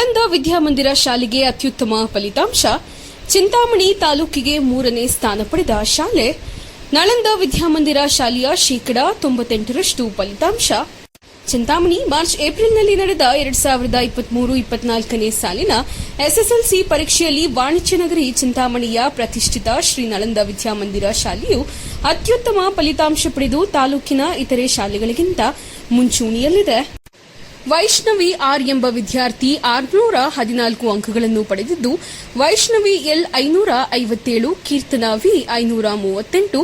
ನಳಂದ ವಿದ್ಯಾಮಂದಿರ ಶಾಲೆಗೆ ಅತ್ಯುತ್ತಮ ಫಲಿತಾಂಶ. ಚಿಂತಾಮಣಿ ತಾಲೂಕಿಗೆ ಮೂರನೇ ಸ್ಥಾನ ಪಡೆದ ಶಾಲೆ. ನಳಂದ ವಿದ್ಯಾಮಂದಿರ ಶಾಲೆಯ ಶೇಕಡಾ ತೊಂಬತ್ತೆಂಟರಷ್ಟು ಫಲಿತಾಂಶ. ಚಿಂತಾಮಣಿ, ಮಾರ್ಚ್ ಏಪ್ರಿಲ್ನಲ್ಲಿ ನಡೆದ ಎರಡ್ ಸಾವಿರದ ಇಪ್ಪತ್ಮೂರು ಇಪ್ಪತ್ನಾಲ್ಕನೇ ಸಾಲಿನ ಎಸ್ಎಸ್ಎಲ್ಸಿ ಪರೀಕ್ಷೆಯಲ್ಲಿ ವಾಣಿಜ್ಯ ನಗರಿ ಚಿಂತಾಮಣಿಯ ಪ್ರತಿಷ್ಠಿತ ಶ್ರೀ ನಳಂದ ವಿದ್ಯಾಮಂದಿರ ಶಾಲೆಯು ಅತ್ಯುತ್ತಮ ಫಲಿತಾಂಶ ಪಡೆದು ತಾಲೂಕಿನ ಇತರೆ ಶಾಲೆಗಳಿಗಿಂತ ಮುಂಚೂಣಿಯಲ್ಲಿದೆ. ವೈಷ್ಣವಿ ಆರ್ ಎಂಬ ವಿದ್ಯಾರ್ಥಿ ಆರ್ನೂರ ಹದಿನಾಲ್ಕು ಅಂಕಗಳನ್ನು ಪಡೆದಿದ್ದು, ವೈಷ್ಣವಿ ಎಲ್ ಐನೂರ ಐವತ್ತೇಳು, ಕೀರ್ತನಾ ವಿ ಐನೂರ ಮೂವತ್ತೆಂಟು,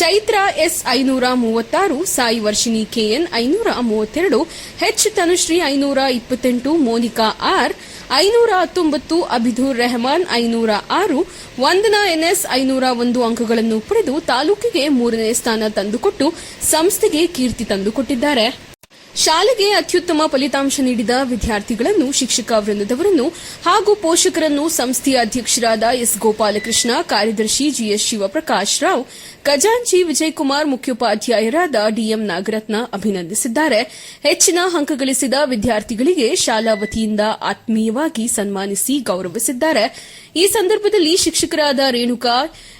ಚೈತ್ರ ಎಸ್ ಐನೂರ ಮೂವತ್ತಾರು, ಸಾಯಿ ವರ್ಷಿಣಿ ಕೆಎನ್ ಐನೂರ ಮೂವತ್ತೆರಡು, ಹೆಚ್ ತನುಶ್ರೀ ಐನೂರ ಇಪ್ಪತ್ತೆಂಟು, ಮೋನಿಕಾ ಆರ್ ಐನೂರ ಹತ್ತೊಂಬತ್ತು ಅಬಿದುರ್ ರೆಹಮಾನ್ ಐನೂರ ಆರು, ವಂದನಾ ಎನ್ಎಸ್ ಐನೂರ ಒಂದು ಅಂಕಗಳನ್ನು ಪಡೆದು ತಾಲೂಕಿಗೆ ಮೂರನೇ ಸ್ಥಾನ ತಂದುಕೊಟ್ಟು ಸಂಸ್ಥೆಗೆ ಕೀರ್ತಿ ತಂದುಕೊಟ್ಟಿದ್ದಾರೆ. ಶಾಲೆಗೆ ಅತ್ಯುತ್ತಮ ಫಲಿತಾಂಶ ನೀಡಿದ ವಿದ್ಯಾರ್ಥಿಗಳನ್ನು ಶಿಕ್ಷಕ ವೃಂದದವರನ್ನು ಹಾಗೂ ಪೋಷಕರನ್ನು ಸಂಸ್ಥೆಯ ಅಧ್ಯಕ್ಷರಾದ ಎಸ್ ಗೋಪಾಲಕೃಷ್ಣ, ಕಾರ್ಯದರ್ಶಿ ಜಿಎಸ್ ಶಿವಪ್ರಕಾಶ್ ರಾವ್, ಖಜಾಂಚಿ ವಿಜಯಕುಮಾರ್ ಮುಖ್ಯೋಪಾಧ್ಯಾಯರಾದ ಡಿಎಂ ನಾಗರತ್ನ ಅಭಿನಂದಿಸಿದ್ದಾರೆ. ಹೆಚ್ಚಿನ ಅಂಕ ಗಳಿಸಿದ ವಿದ್ಯಾರ್ಥಿಗಳಿಗೆ ಶಾಲಾ ವತಿಯಿಂದ ಆತ್ಮೀಯವಾಗಿ ಸನ್ಮಾನಿಸಿ ಗೌರವಿಸಿದ್ದಾರೆ. ಈ ಸಂದರ್ಭದಲ್ಲಿ ಶಿಕ್ಷಕರಾದ Renuka,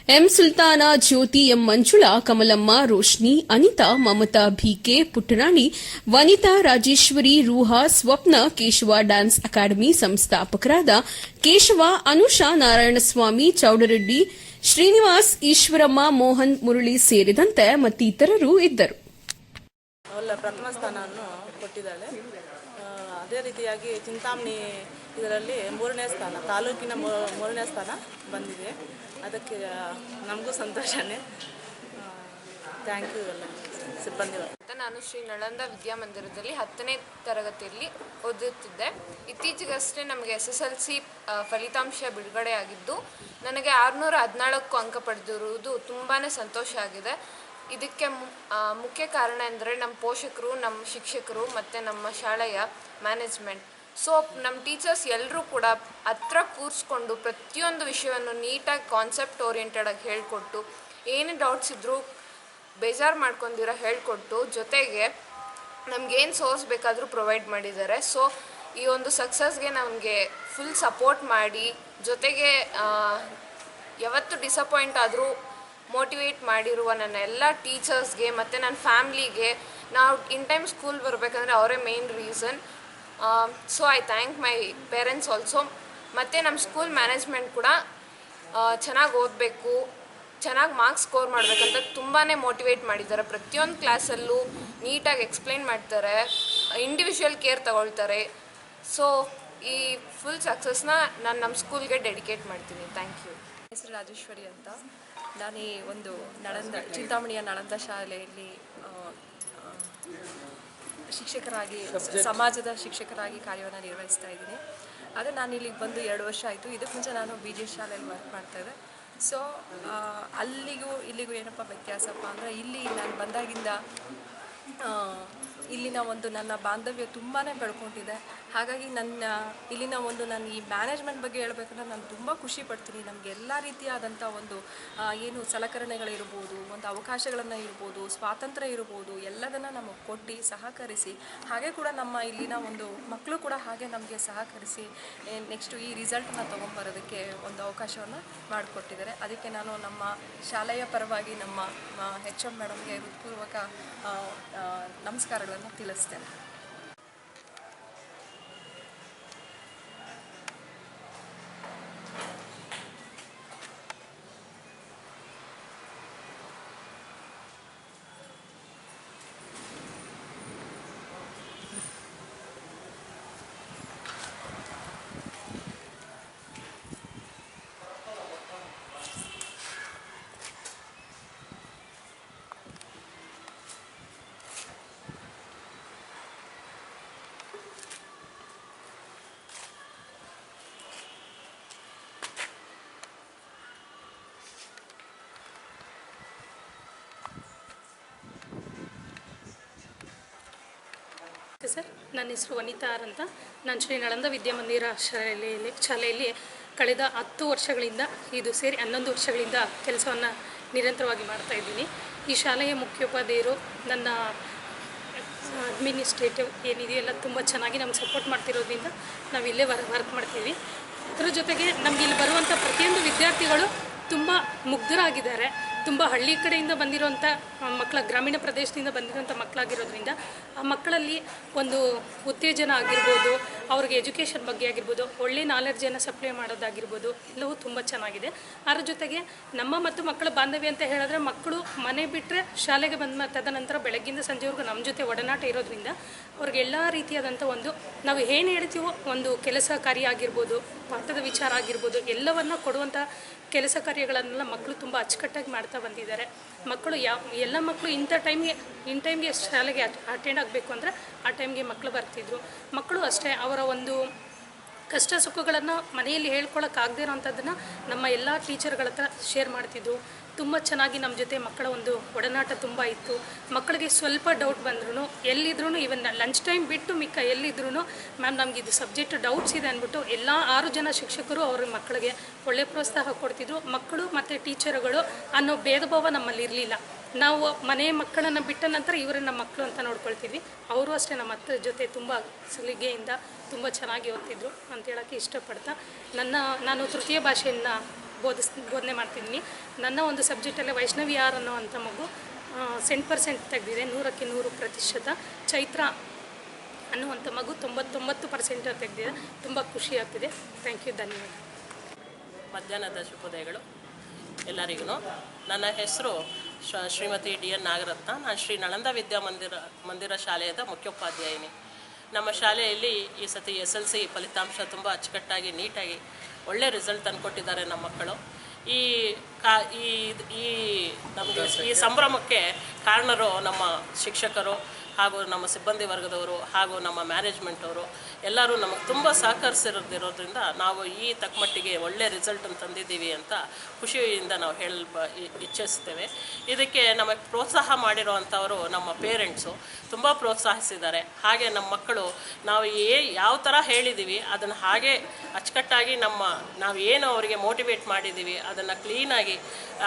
M Sultana Jyothi, M Manjula, Kamalamma, Roshni, Anitha, Mamatha BK Puttarani, Vanitha, Rajeshwari, Ruha, Swapna, Keshava dance academy ಸಂಸ್ಥಾಪಕರಾದ ಕೇಶವ, ಅನುಷಾ, ನಾರಾಯಣಸ್ವಾಮಿ, ಚೌಡರೆಡ್ಡಿ, ಶ್ರೀನಿವಾಸ್, ಈಶ್ವರಮ್ಮ, ಮೋಹನ್ ಮುರಳಿ ಸೇರಿದಂತೆ ಮತ್ತಿತರರು ಇದ್ದರು. ಪ್ರಥಮ ಸ್ಥಾನವನ್ನು ಕೊಟ್ಟಿದ್ದಾಳೆ. ಅದೇ ರೀತಿಯಾಗಿ ಚಿಂತಾಮಣಿ ಇದರಲ್ಲಿ ಮೂರನೇ ಸ್ಥಾನ, ತಾಲೂಕಿನ ಮೂರನೇ ಸ್ಥಾನ ಬಂದಿದೆ. ಅದಕ್ಕೆ ನಮಗೂ ಸಂತೋಷನೇ. ಥ್ಯಾಂಕ್ ಯು ಎಲ್ಲ. ಸಿಬ್ಬಂದಿ ನಾನು ಶ್ರೀ ನಳಂದ ವಿದ್ಯಾಮಂದಿರದಲ್ಲಿ ಹತ್ತನೇ ತರಗತಿಯಲ್ಲಿ ಓದುತ್ತಿದ್ದೆ. ಇತ್ತೀಚೆಗಷ್ಟೇ ನಮಗೆ ಎಸ್ ಎಸ್ ಎಲ್ ಸಿ ಫಲಿತಾಂಶ ಬಿಡುಗಡೆಯಾಗಿದ್ದು ನನಗೆ ಆರುನೂರ ಹದಿನಾಲ್ಕು ಅಂಕ ಪಡೆದಿರುವುದು ತುಂಬಾ ಸಂತೋಷ ಆಗಿದೆ. ಇದಕ್ಕೆ ಮುಖ್ಯ ಕಾರಣ ಎಂದರೆ ನಮ್ಮ ಪೋಷಕರು, ನಮ್ಮ ಶಿಕ್ಷಕರು ಮತ್ತು ನಮ್ಮ ಶಾಲೆಯ ಮ್ಯಾನೇಜ್ಮೆಂಟ್ ಸೊ ನಮ್ಮ ಟೀಚರ್ಸ್ ಎಲ್ಲರೂ ಕೂಡ ಹತ್ರ ಕೂರಿಸ್ಕೊಂಡು ಪ್ರತಿಯೊಂದು ವಿಷಯವನ್ನು ನೀಟಾಗಿ ಕಾನ್ಸೆಪ್ಟ್ ಓರಿಯೆಂಟೆಡಾಗಿ ಹೇಳಿಕೊಟ್ಟು, ಏನೇ ಡೌಟ್ಸ್ ಇದ್ದರೂ ಬೇಜಾರು ಮಾಡ್ಕೊಂಡಿರೋ ಹೇಳಿಕೊಟ್ಟು ಜೊತೆಗೆ ನಮಗೇನು ಸೋರ್ಸ್ ಬೇಕಾದರೂ ಪ್ರೊವೈಡ್ ಮಾಡಿದ್ದಾರೆ. ಸೊ ಈ ಒಂದು ಸಕ್ಸಸ್ಗೆ ನಮಗೆ ಫುಲ್ ಸಪೋರ್ಟ್ ಮಾಡಿ, ಜೊತೆಗೆ ಯಾವತ್ತು ಡಿಸಪಾಯಿಂಟ್ ಆದರೂ ಮೋಟಿವೇಟ್ ಮಾಡಿರುವ ನನ್ನ ಎಲ್ಲ ಟೀಚರ್ಸ್ಗೆ ಮತ್ತು ನನ್ನ ಫ್ಯಾಮ್ಲಿಗೆ ನಾವು ಇನ್ ಟೈಮ್ ಸ್ಕೂಲ್ ಬರಬೇಕಂದ್ರೆ ಅವರೇ main reason so I thank my parents also ಮತ್ತು ನಮ್ಮ ಸ್ಕೂಲ್ ಮ್ಯಾನೇಜ್ಮೆಂಟ್ ಕೂಡ ಚೆನ್ನಾಗಿ ಓದಬೇಕು, ಚೆನ್ನಾಗಿ ಮಾರ್ಕ್ಸ್ ಸ್ಕೋರ್ ಮಾಡಬೇಕಂತ ತುಂಬಾ ಮೋಟಿವೇಟ್ ಮಾಡಿದ್ದಾರೆ. ಪ್ರತಿಯೊಂದು ಕ್ಲಾಸಲ್ಲೂ ನೀಟಾಗಿ ಎಕ್ಸ್ಪ್ಲೈನ್ ಮಾಡ್ತಾರೆ ಇಂಡಿವಿಜುವಲ್ ಕೇರ್ ತಗೊಳ್ತಾರೆ. ಸೊ ಈ ಫುಲ್ ಸಕ್ಸಸ್ನ ನಾನು ನಮ್ಮ ಸ್ಕೂಲ್ಗೆ ಡೆಡಿಕೇಟ್ ಮಾಡ್ತೀನಿ. ಥ್ಯಾಂಕ್ ಯು ಹೆಸರು ರಾಜೇಶ್ವರಿ ಅಂತ. ನಾನು ಒಂದು ನಳಂದ ಚಿಂತಾಮಣಿಯ ನಳಂದ ಶಾಲೆಯಲ್ಲಿ ಶಿಕ್ಷಕರಾಗಿ, ಸಮಾಜದ ಶಿಕ್ಷಕರಾಗಿ ಕಾರ್ಯವನ್ನು ನಿರ್ವಹಿಸ್ತಾ ಇದ್ದೀನಿ. ಆದರೆ ನಾನು ಇಲ್ಲಿಗೆ ಬಂದು ಎರಡು ವರ್ಷ ಆಯಿತು. ಇದಕ್ಕೆ ಮುಂಚೆ ನಾನು ಬಿ ಜಿ ಶಾಲೆಯಲ್ಲಿ ವರ್ಕ್ ಮಾಡ್ತಾಯಿದ್ದೆ ಸೊ ಅಲ್ಲಿಗೂ ಇಲ್ಲಿಗೂ ಏನಪ್ಪ ವ್ಯತ್ಯಾಸಪ್ಪ ಅಂದರೆ ಇಲ್ಲಿ ನಾನು ಬಂದಾಗಿಂದ ಇಲ್ಲಿನ ಒಂದು ನನ್ನ ಬಾಂಧವ್ಯ ತುಂಬಾ ಬೆಳ್ಕೊಂಡಿದೆ. ಹಾಗಾಗಿ ನನ್ನ, ಇಲ್ಲಿನ ಒಂದು ನಾನು ಈ ಮ್ಯಾನೇಜ್ಮೆಂಟ್ ಬಗ್ಗೆ ಹೇಳಬೇಕಂದ್ರೆ ನಾನು ತುಂಬ ಖುಷಿ ಪಡ್ತೀನಿ. ನಮಗೆ ಎಲ್ಲ ರೀತಿಯಾದಂಥ ಒಂದು ಏನು ಸಲಕರಣೆಗಳಿರ್ಬೋದು, ಒಂದು ಅವಕಾಶಗಳನ್ನು ಇರ್ಬೋದು, ಸ್ವಾತಂತ್ರ್ಯ ಇರ್ಬೋದು, ಎಲ್ಲದನ್ನು ನಮಗೆ ಕೊಟ್ಟು ಸಹಕರಿಸಿ, ಹಾಗೆ ಕೂಡ ನಮ್ಮ ಇಲ್ಲಿನ ಒಂದು ಮಕ್ಕಳು ಕೂಡ ಹಾಗೆ ನಮಗೆ ಸಹಕರಿಸಿ ನೆಕ್ಸ್ಟು ಈ ರಿಸಲ್ಟನ್ನ ತೊಗೊಂಬರೋದಕ್ಕೆ ಒಂದು ಅವಕಾಶವನ್ನು ಮಾಡಿಕೊಟ್ಟಿದ್ದಾರೆ. ಅದಕ್ಕೆ ನಾನು ನಮ್ಮ ಶಾಲೆಯ ಪರವಾಗಿ ನಮ್ಮ ಹೆಚ್ ಎಂ ಮೇಡಮ್ಗೆ ಹೃತ್ಪೂರ್ವಕ ನಮಸ್ಕಾರಗಳನ್ನು ತಿಳಿಸ್ತೇನೆ. ಸರ್. ನನ್ನ ಹೆಸರು ವನಿತಾ ಆರ್ ಅಂತ. ನಾನು ಶ್ರೀ ನಳಂದ ವಿದ್ಯಾಮಂದಿರ ಶಾಲೆಯಲ್ಲಿ ಶಾಲೆಯಲ್ಲಿ ಕಳೆದ ಹತ್ತು ವರ್ಷಗಳಿಂದ ಇದು ಸೇರಿ ಹನ್ನೊಂದು ವರ್ಷಗಳಿಂದ ಕೆಲಸವನ್ನು ನಿರಂತರವಾಗಿ ಮಾಡ್ತಾ ಇದ್ದೀನಿ. ಈ ಶಾಲೆಯ ಮುಖ್ಯೋಪಾಧ್ಯಾಯರು ನನ್ನ ಅಡ್ಮಿನಿಸ್ಟ್ರೇಟಿವ್ ಏನಿದೆಯಲ್ಲ ತುಂಬ ಚೆನ್ನಾಗಿ ನಮ್ಗೆ ಸಪೋರ್ಟ್ ಮಾಡ್ತಿರೋದ್ರಿಂದ ನಾವು ಇಲ್ಲೇ ವರ್ ವರ್ಕ್ ಮಾಡ್ತೀವಿ. ಅದರ ಜೊತೆಗೆ ನಮಗೆ ಇಲ್ಲಿ ಬರುವಂಥ ಪ್ರತಿಯೊಂದು ವಿದ್ಯಾರ್ಥಿಗಳು ತುಂಬ ಮುಗ್ಧರಾಗಿದ್ದಾರೆ. ತುಂಬ ಹಳ್ಳಿ ಕಡೆಯಿಂದ ಬಂದಿರುವಂಥ ಮಕ್ಕಳ ಗ್ರಾಮೀಣ ಪ್ರದೇಶದಿಂದ ಬಂದಿರುವಂಥ ಮಕ್ಕಳಾಗಿರೋದ್ರಿಂದ ಆ ಮಕ್ಕಳಲ್ಲಿ ಒಂದು ಉತ್ತೇಜನ ಆಗಿರ್ಬೋದು, ಅವ್ರಿಗೆ ಎಜುಕೇಷನ್ ಬಗ್ಗೆ ಆಗಿರ್ಬೋದು, ಒಳ್ಳೆ ನಾಲೆಡ್ಜನ್ನು ಸಪ್ಲೈ ಮಾಡೋದಾಗಿರ್ಬೋದು, ಎಲ್ಲವೂ ತುಂಬ ಚೆನ್ನಾಗಿದೆ. ಅದರ ಜೊತೆಗೆ ನಮ್ಮ ಮತ್ತು ಮಕ್ಕಳ ಬಾಂಧವ್ಯ ಅಂತ ಹೇಳಿದ್ರೆ ಮಕ್ಕಳು ಮನೆ ಬಿಟ್ಟರೆ ಶಾಲೆಗೆ ಬಂದ ತದನಂತರ ಬೆಳಗ್ಗಿಂದ ಸಂಜೆವರೆಗೂ ನಮ್ಮ ಜೊತೆ ಒಡನಾಟ ಇರೋದ್ರಿಂದ ಅವ್ರಿಗೆ ಎಲ್ಲ ರೀತಿಯಾದಂಥ ಒಂದು, ನಾವು ಏನು ಹೇಳ್ತೀವೋ ಒಂದು ಕೆಲಸ ಕಾರ್ಯ ಆಗಿರ್ಬೋದು, ಪಾಠದ ವಿಚಾರ ಆಗಿರ್ಬೋದು, ಎಲ್ಲವನ್ನು ಕೊಡುವಂಥ ಕೆಲಸ ಕಾರ್ಯಗಳನ್ನೆಲ್ಲ ಮಕ್ಕಳು ತುಂಬ ಅಚ್ಚುಕಟ್ಟಾಗಿ ಮಾಡ್ತಾ ಬಂದಿದ್ದಾರೆ. ಮಕ್ಕಳು ಯಾವ, ಎಲ್ಲ ಮಕ್ಕಳು ಇಂಥ ಟೈಮ್ಗೆ ಇನ್ ಟೈಮ್ಗೆ ಶಾಲೆಗೆ ಅಟೆಂಡ್ ಆಗಬೇಕು ಅಂದರೆ ಆ ಟೈಮ್ಗೆ ಮಕ್ಕಳು ಬರ್ತಿದ್ರು. ಮಕ್ಕಳು ಅಷ್ಟೇ ಅವರ ಒಂದು ಕಷ್ಟ ಸುಖಗಳನ್ನು ಮನೆಯಲ್ಲಿ ಹೇಳ್ಕೊಳಕ್ಕಾಗದೇ ಇರೋಂಥದ್ದನ್ನು ನಮ್ಮ ಎಲ್ಲ ಟೀಚರ್ಗಳ ಹತ್ರ ಶೇರ್ ಮಾಡ್ತಿದ್ರು. ತುಂಬ ಚೆನ್ನಾಗಿ ನಮ್ಮ ಜೊತೆ ಮಕ್ಕಳ ಒಂದು ಒಡನಾಟ ತುಂಬ ಇತ್ತು. ಮಕ್ಕಳಿಗೆ ಸ್ವಲ್ಪ ಡೌಟ್ ಬಂದ್ರೂ ಎಲ್ಲಿದ್ರೂ ಇವನ್ ಲಂಚ್ ಟೈಮ್ ಬಿಟ್ಟು ಮಿಕ್ಕ ಎಲ್ಲಿದ್ರೂ ಮ್ಯಾಮ್ ನಮ್ಗೆ ಇದು ಸಬ್ಜೆಕ್ಟ್ ಡೌಟ್ಸ್ ಇದೆ ಅಂದ್ಬಿಟ್ಟು ಎಲ್ಲ ಆರು ಜನ ಶಿಕ್ಷಕರು ಅವ್ರ ಮಕ್ಕಳಿಗೆ ಒಳ್ಳೆ ಪ್ರೋತ್ಸಾಹ ಕೊಡ್ತಿದ್ರು. ಮಕ್ಕಳು ಮತ್ತು ಟೀಚರ್ಗಳು ಅನ್ನೋ ಭೇದ ಭಾವ ನಮ್ಮಲ್ಲಿ ಇರಲಿಲ್ಲ. ನಾವು ಮನೆ ಮಕ್ಕಳನ್ನು ಬಿಟ್ಟ ನಂತರ ಇವರೇ ನಮ್ಮ ಮಕ್ಕಳು ಅಂತ ನೋಡ್ಕೊಳ್ತೀವಿ. ಅವರು ಅಷ್ಟೇ ನಮ್ಮ ಅತ್ತ ಜೊತೆ ತುಂಬ ಸಲಿಗೆಯಿಂದ ತುಂಬ ಚೆನ್ನಾಗಿ ಓದ್ತಿದ್ರು ಅಂತ ಹೇಳೋಕ್ಕೆ ಇಷ್ಟಪಡ್ತಾ. ನನ್ನ, ನಾನು ತೃತೀಯ ಭಾಷೆಯನ್ನು ಬೋಧಿಸ್, ಬೋಧನೆ ಮಾಡ್ತಿದ್ದೀನಿ. ನನ್ನ ಒಂದು ಸಬ್ಜೆಕ್ಟಲ್ಲೇ ವೈಷ್ಣವಿ ಆರ್ ಅನ್ನೋವಂಥ ಮಗು ಸೆಂಟ್ ಪರ್ಸೆಂಟ್ ತೆಗೆದಿದೆ, ನೂರಕ್ಕೆ ನೂರು ಪ್ರತಿಶತ. ಚೈತ್ರ ಅನ್ನುವಂಥ ಮಗು ತೊಂಬತ್ತೊಂಬತ್ತು ಪರ್ಸೆಂಟ್ ತೆಗೆದಿದೆ. ತುಂಬ ಖುಷಿ ಆಗ್ತಿದೆ. ಥ್ಯಾಂಕ್ ಯು, ಧನ್ಯವಾದ. ಮಧ್ಯಾಹ್ನದ ಶುಭೋದಯಗಳು ಎಲ್ಲರಿಗೂ. ನನ್ನ ಹೆಸರು ಶ್ರೀಮತಿ ಡಿ ಎನ್ ನಾಗರತ್ನ. ನಾನು ಶ್ರೀ ನಳಂದ ವಿದ್ಯಾಮಂದಿರ ಮಂದಿರ ಶಾಲೆಯದ ಮುಖ್ಯೋಪಾಧ್ಯಾಯಿನಿ. ನಮ್ಮ ಶಾಲೆಯಲ್ಲಿ ಈ ಸತಿ ಎಸ್ ಎಲ್ ಸಿ ಫಲಿತಾಂಶ ತುಂಬ ಅಚ್ಚುಕಟ್ಟಾಗಿ ನೀಟಾಗಿ ಒಳ್ಳೆ ರಿಸಲ್ಟ್ ತಂದುಕೊಟ್ಟಿದ್ದಾರೆ ನಮ್ಮ ಮಕ್ಕಳು. ಈ ಕಾ ಈ ಈ ನಮಗೆ ಈ ಸಂಭ್ರಮಕ್ಕೆ ಕಾರಣರು ನಮ್ಮ ಶಿಕ್ಷಕರು ಹಾಗೂ ನಮ್ಮ ಸಿಬ್ಬಂದಿ ವರ್ಗದವರು ಹಾಗೂ ನಮ್ಮ ಮ್ಯಾನೇಜ್ಮೆಂಟ್ ಅವರು. ಎಲ್ಲರೂ ನಮಗೆ ತುಂಬ ಸಹಕರಿಸಿರೋದಿರೋದ್ರಿಂದ ನಾವು ಈ ತಕ್ಕಮಟ್ಟಿಗೆ ಒಳ್ಳೆ ರಿಸಲ್ಟನ್ನು ತಂದಿದ್ದೀವಿ ಅಂತ ಖುಷಿಯಿಂದ ನಾವು ಹೇಳ ಇಚ್ಛಿಸ್ತೇವೆ. ಇದಕ್ಕೆ ನಮಗೆ ಪ್ರೋತ್ಸಾಹ ಮಾಡಿರುವಂಥವರು ನಮ್ಮ ಪೇರೆಂಟ್ಸು ತುಂಬ ಪ್ರೋತ್ಸಾಹಿಸಿದ್ದಾರೆ. ಹಾಗೆ ನಮ್ಮ ಮಕ್ಕಳು ನಾವು ಏ, ಯಾವ ಥರ ಹೇಳಿದ್ದೀವಿ, ಅದನ್ನು ಹಾಗೆ ಅಚ್ಚುಕಟ್ಟಾಗಿ ನಮ್ಮ, ನಾವು ಏನು ಅವರಿಗೆ ಮೋಟಿವೇಟ್ ಮಾಡಿದ್ದೀವಿ, ಅದನ್ನು ಕ್ಲೀನಾಗಿ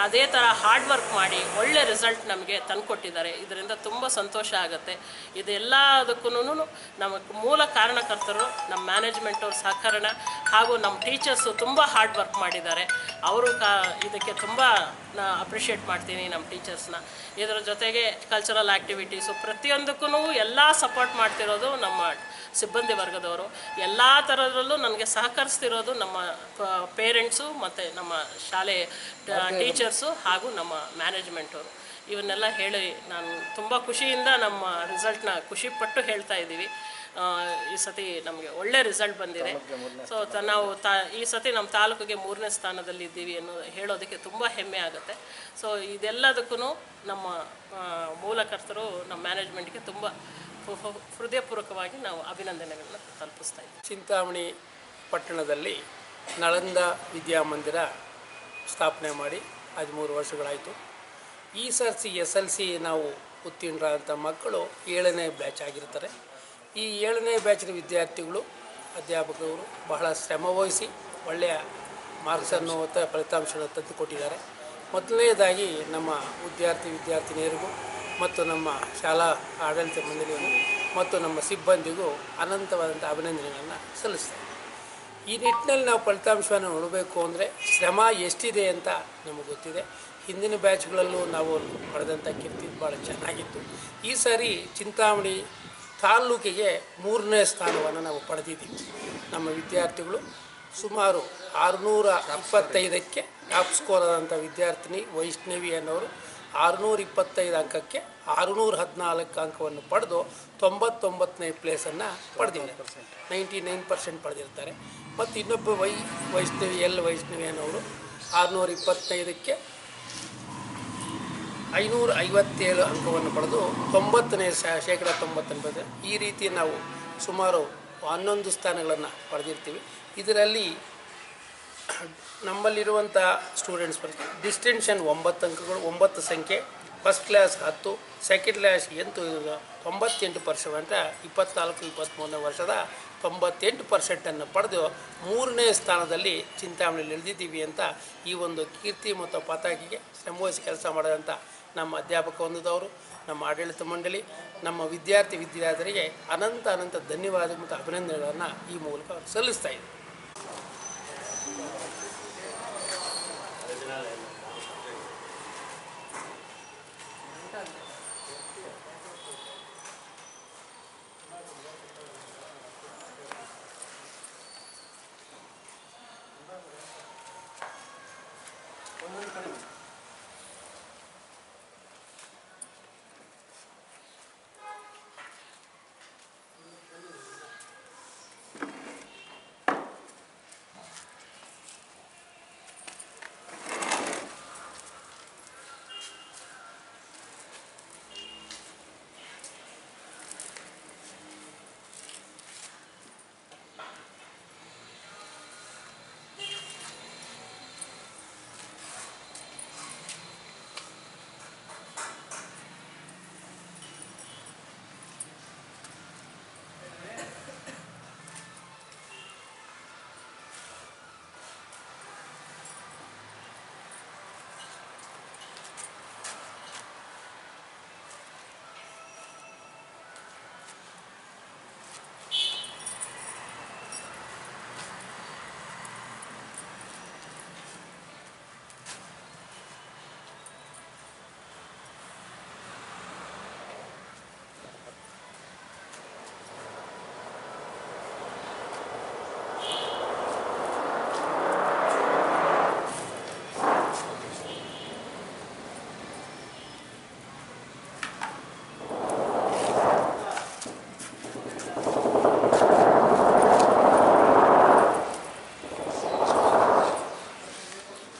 ಅದೇ ಥರ ಹಾರ್ಡ್ ವರ್ಕ್ ಮಾಡಿ ಒಳ್ಳೆ ರಿಸಲ್ಟ್ ನಮಗೆ ತಂದುಕೊಟ್ಟಿದ್ದಾರೆ. ಇದರಿಂದ ತುಂಬ ಸಂತೋಷ ಆಗುತ್ತೆ. ಇದೆಲ್ಲದಕ್ಕೂ ನಮಗೆ ಮೂಲ ಕಾರಣಕರ್ತರು ನಮ್ಮ ಮ್ಯಾನೇಜ್ಮೆಂಟ್ ಅವ್ರ ಸಹಕರಣ ಹಾಗೂ ನಮ್ಮ ಟೀಚರ್ಸು ತುಂಬ ಹಾರ್ಡ್ ವರ್ಕ್ ಮಾಡಿದ್ದಾರೆ. ಅವರು ಕಾ ಇದಕ್ಕೆ ತುಂಬ ನಾ ಅಪ್ರಿಷಿಯೇಟ್ ಮಾಡ್ತೀನಿ ನಮ್ಮ ಟೀಚರ್ಸ್ನ ಇದರ ಜೊತೆಗೆ ಕಲ್ಚರಲ್ ಆ್ಯಕ್ಟಿವಿಟೀಸು ಪ್ರತಿಯೊಂದಕ್ಕೂ ಎಲ್ಲ ಸಪೋರ್ಟ್ ಮಾಡ್ತಿರೋದು ನಮ್ಮ ಸಿಬ್ಬಂದಿ ವರ್ಗದವರು. ಎಲ್ಲ ಥರದರಲ್ಲೂ ನನಗೆ ಸಹಕರಿಸ್ತಿರೋದು ನಮ್ಮ ಪೇರೆಂಟ್ಸು ಮತ್ತು ನಮ್ಮ ಶಾಲೆ ಟೀಚರ್ಸು ಹಾಗೂ ನಮ್ಮ ಮ್ಯಾನೇಜ್ಮೆಂಟವರು ಇವನ್ನೆಲ್ಲ ಹೇಳಿ ನಾನು ತುಂಬ ಖುಷಿಯಿಂದ ನಮ್ಮ ರಿಸಲ್ಟ್ನ ಖುಷಿಪಟ್ಟು ಹೇಳ್ತಾ ಇದ್ದೀವಿ. ಈ ಸತಿ ನಮಗೆ ಒಳ್ಳೆ ರಿಸಲ್ಟ್ ಬಂದಿದೆ. ಸೊ ತ ನಾವು ತಾ ಈ ಸತಿ ನಮ್ಮ ತಾಲೂಕಿಗೆ ಮೂರನೇ ಸ್ಥಾನದಲ್ಲಿ ಇದ್ದೀವಿ ಅನ್ನೋ ಹೇಳೋದಕ್ಕೆ ತುಂಬ ಹೆಮ್ಮೆ ಆಗುತ್ತೆ. ಸೊ ಇದೆಲ್ಲದಕ್ಕೂ ನಮ್ಮ ಮೂಲಕರ್ತರು ನಮ್ಮ ಮ್ಯಾನೇಜ್ಮೆಂಟ್ಗೆ ತುಂಬ ಹೃದಯಪೂರ್ವಕವಾಗಿ ನಾವು ಅಭಿನಂದನೆಗಳನ್ನು ತಲುಪಿಸ್ತಾ ಇದ್ದೀವಿ. ಚಿಂತಾಮಣಿ ಪಟ್ಟಣದಲ್ಲಿ ನಳಂದ ವಿದ್ಯಾಮಂದಿರ ಸ್ಥಾಪನೆ ಮಾಡಿ ಹದಿಮೂರು ವರ್ಷಗಳಾಯಿತು. ಈ ಸರ್ಸಿ ಎಸ್ ಎಲ್ ಸಿ ನಾವು ಉತ್ತೀರ್ಣರಾದಂಥ ಮಕ್ಕಳು ಏಳನೇ ಬ್ಯಾಚ್ ಆಗಿರ್ತಾರೆ. ಈ ಏಳನೇ ಬ್ಯಾಚಿನ ವಿದ್ಯಾರ್ಥಿಗಳು ಅಧ್ಯಾಪಕರು ಬಹಳ ಶ್ರಮವಹಿಸಿ ಒಳ್ಳೆಯ ಮಾರ್ಕ್ಸನ್ನು ಫಲಿತಾಂಶವನ್ನು ತಂದುಕೊಟ್ಟಿದ್ದಾರೆ. ಮೊದಲನೇದಾಗಿ ನಮ್ಮ ವಿದ್ಯಾರ್ಥಿ ವಿದ್ಯಾರ್ಥಿನಿಯರಿಗೂ ಮತ್ತು ನಮ್ಮ ಶಾಲಾ ಆಡಳಿತ ಮಂಡಳಿಗೂ ಮತ್ತು ನಮ್ಮ ಸಿಬ್ಬಂದಿಗೂ ಅನಂತವಾದಂಥ ಅಭಿನಂದನೆಗಳನ್ನು ಸಲ್ಲಿಸ್ತೇವೆ ಈ ನಿಟ್ಟಿನಲ್ಲಿ ನಾವು ಫಲಿತಾಂಶವನ್ನು ನೋಡಬೇಕು ಅಂದರೆ ಶ್ರಮ ಎಷ್ಟಿದೆ ಅಂತ ನಮಗೆ ಗೊತ್ತಿದೆ. ಹಿಂದಿನ ಬ್ಯಾಚ್ಗಳಲ್ಲೂ ನಾವು ಪಡೆದಂಥ ಕೀರ್ತಿ ಭಾಳ ಚೆನ್ನಾಗಿತ್ತು. ಈ ಸಾರಿ ಚಿಂತಾಮಣಿ ತಾಲ್ಲೂಕಿಗೆ ಮೂರನೇ ಸ್ಥಾನವನ್ನು ನಾವು ಪಡೆದಿದ್ದೀವಿ. ನಮ್ಮ ವಿದ್ಯಾರ್ಥಿಗಳು ಸುಮಾರು ಆರುನೂರ ಇಪ್ಪತ್ತೈದಕ್ಕೆ ಟಾಪ್ ಸ್ಕೋರ್ ಆದಂಥ ವಿದ್ಯಾರ್ಥಿನಿ ವೈಷ್ಣವಿ ಅನ್ನೋರು ಆರುನೂರ ಇಪ್ಪತ್ತೈದು ಅಂಕಕ್ಕೆ ಆರುನೂರ ಹದಿನಾಲ್ಕು ಅಂಕವನ್ನು ಪಡೆದು ತೊಂಬತ್ತೊಂಬತ್ತನೇ ಪ್ಲೇಸನ್ನು ಪಡೆದಿದ್ದಾರೆ. ನೈಂಟಿ ನೈನ್ ಪರ್ಸೆಂಟ್ ಪಡೆದಿರ್ತಾರೆ. ಮತ್ತು ಇನ್ನೊಬ್ಬ ವೈ ವೈಷ್ಣವಿ, ಎಲ್ ವೈಷ್ಣವಿ ಅನ್ನೋರು ಆರುನೂರ ಇಪ್ಪತ್ತೈದಕ್ಕೆ ಐನೂರ ಐವತ್ತೇಳು ಅಂಕವನ್ನು ಪಡೆದು ತೊಂಬತ್ತನೇ ಶೇಕಡ ತೊಂಬತ್ತನೇ ಈ ರೀತಿ ನಾವು ಸುಮಾರು ಹನ್ನೊಂದು ಸ್ಥಾನಗಳನ್ನು ಪಡೆದಿರ್ತೀವಿ. ಇದರಲ್ಲಿ ನಮ್ಮಲ್ಲಿರುವಂಥ ಸ್ಟೂಡೆಂಟ್ಸ್ ಬಗ್ಗೆ ಡಿಸ್ಟೆನ್ಷನ್ ಒಂಬತ್ತು ಅಂಕಗಳು, ಒಂಬತ್ತು ಸಂಖ್ಯೆ ಫಸ್ಟ್ ಕ್ಲಾಸ್ ಹತ್ತು ಸೆಕೆಂಡ್ ಕ್ಲಾಸ್ ಎಂತು ತೊಂಬತ್ತೆಂಟು ಪರ್ಸೆಂಟ್ ಇಪ್ಪತ್ನಾಲ್ಕು ಇಪ್ಪತ್ತ್ಮೂರನೇ ವರ್ಷದ ತೊಂಬತ್ತೆಂಟು ಪರ್ಸೆಂಟನ್ನು ಪಡೆದು ಮೂರನೇ ಸ್ಥಾನದಲ್ಲಿ ಚಿಂತಾಮಣಿಯಲ್ಲಿ ಇಳಿದಿದ್ದೀವಿ ಅಂತ ಈ ಒಂದು ಕೀರ್ತಿ ಮತ್ತು ಪತಾಕಿಗೆ ಶ್ರಮವಹಿಸಿ ಕೆಲಸ ಮಾಡಿದಂಥ ನಮ್ಮ ಅಧ್ಯಾಪಕ ಹೊಂದದವರು, ನಮ್ಮ ಆಡಳಿತ ಮಂಡಳಿ, ನಮ್ಮ ವಿದ್ಯಾರ್ಥಿ ವಿದ್ಯಾರ್ಥಿಗಳಿಗೆ ಅನಂತ ಅನಂತ ಧನ್ಯವಾದ ಮತ್ತು ಅಭಿನಂದನೆಗಳನ್ನು ಈ ಮೂಲಕ ಸಲ್ಲಿಸ್ತಾ ಇದ್ದರು